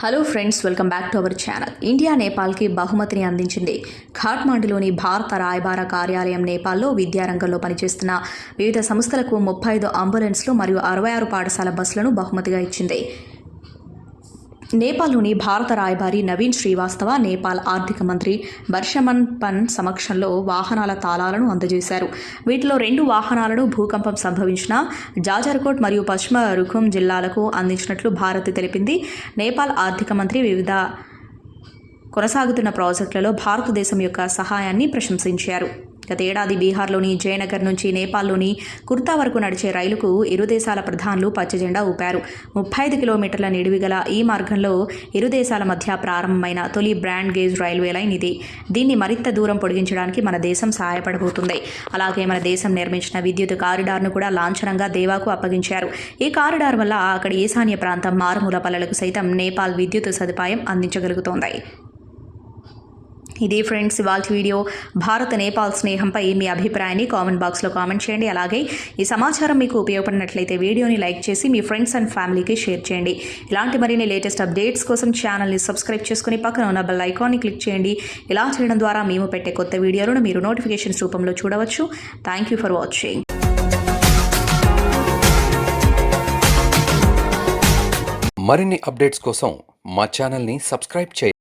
Hello friends welcome back to our channel. India నేపాల్కి బహుమతిని అందించింది. ఖాట్మాండులోని భారత రాయబార కార్యాలయం నేపాల్లో విద్యారంగంలో పనిచేస్తున్న వివిధ సంస్థలకు ముప్పై ఐదు అంబులెన్స్లు మరియు అరవై ఆరు పాఠశాల బస్సులను బహుమతిగా ఇచ్చింది. నేపాల్లోని భారత రాయబారి నవీన్ శ్రీవాస్తవ నేపాల్ ఆర్థిక మంత్రి బర్షమన్ పన్ సమక్షంలో వాహనాల తాళాలను అందజేశారు. వీటిలో రెండు వాహనాలను భూకంపం సంభవించిన జాజర్కోట్ మరియు పశ్చిమ రుఖుం జిల్లాలకు అందించినట్లు భారత్ తెలిపింది. నేపాల్ ఆర్థిక మంత్రి వివిధ కొనసాగుతున్న ప్రాజెక్టులలో భారతదేశం యొక్క సహాయాన్ని ప్రశంసించారు. గత ఏడాది బీహార్లోని జయనగర్ నుంచి నేపాల్లోని కుర్తా వరకు నడిచే రైలుకు ఇరు దేశాల ప్రధానులు పచ్చజెండా ఊపారు. ముప్పై ఐదు కిలోమీటర్ల నిడివి గల ఈ మార్గంలో ఇరు దేశాల మధ్య ప్రారంభమైన తొలి బ్రాండ్ గేజ్ రైల్వే లైన్ ఇది. దీన్ని మరింత దూరం పొడిగించడానికి మన దేశం సహాయపడబోతుంది. అలాగే మన దేశం నిర్మించిన విద్యుత్ కారిడార్ను కూడా లాంఛనంగా దేవాకు అప్పగించారు. ఈ కారిడార్ వల్ల అక్కడి ఈశాన్య ప్రాంతం మారుమూల పల్లెలకు సైతం నేపాల్ విద్యుత్ సదుపాయం అందించగలుగుతోంది. ఇది ఫ్రెండ్స్ ఇవాళ వీడియో భారత్ నేపాల్ స్నేహంపై మీ అభిప్రాయాన్ని కామెంట్ బాక్స్లో కామెంట్ చేయండి. అలాగే ఈ సమాచారం మీకు ఉపయోగపడినట్లయితే వీడియోని లైక్ చేసి మీ ఫ్రెండ్స్ అండ్ ఫ్యామిలీకి షేర్ చేయండి. ఇలాంటి మరిన్ని లేటెస్ట్ అప్డేట్స్ కోసం ఛానల్ని సబ్స్క్రైబ్ చేసుకుని పక్కన ఉన్న బెల్ ఐకాన్ని క్లిక్ చేయండి. ఇలా చేయడం ద్వారా మేము పెట్టే కొత్త వీడియోలను మీరు నోటిఫికేషన్స్ రూపంలో చూడవచ్చు. థ్యాంక్ యూ ఫర్ వాచింగ్ మరిన్ని అప్డేట్స్ కోసం మా ఛానల్ని సబ్స్క్రైబ్ చేయండి.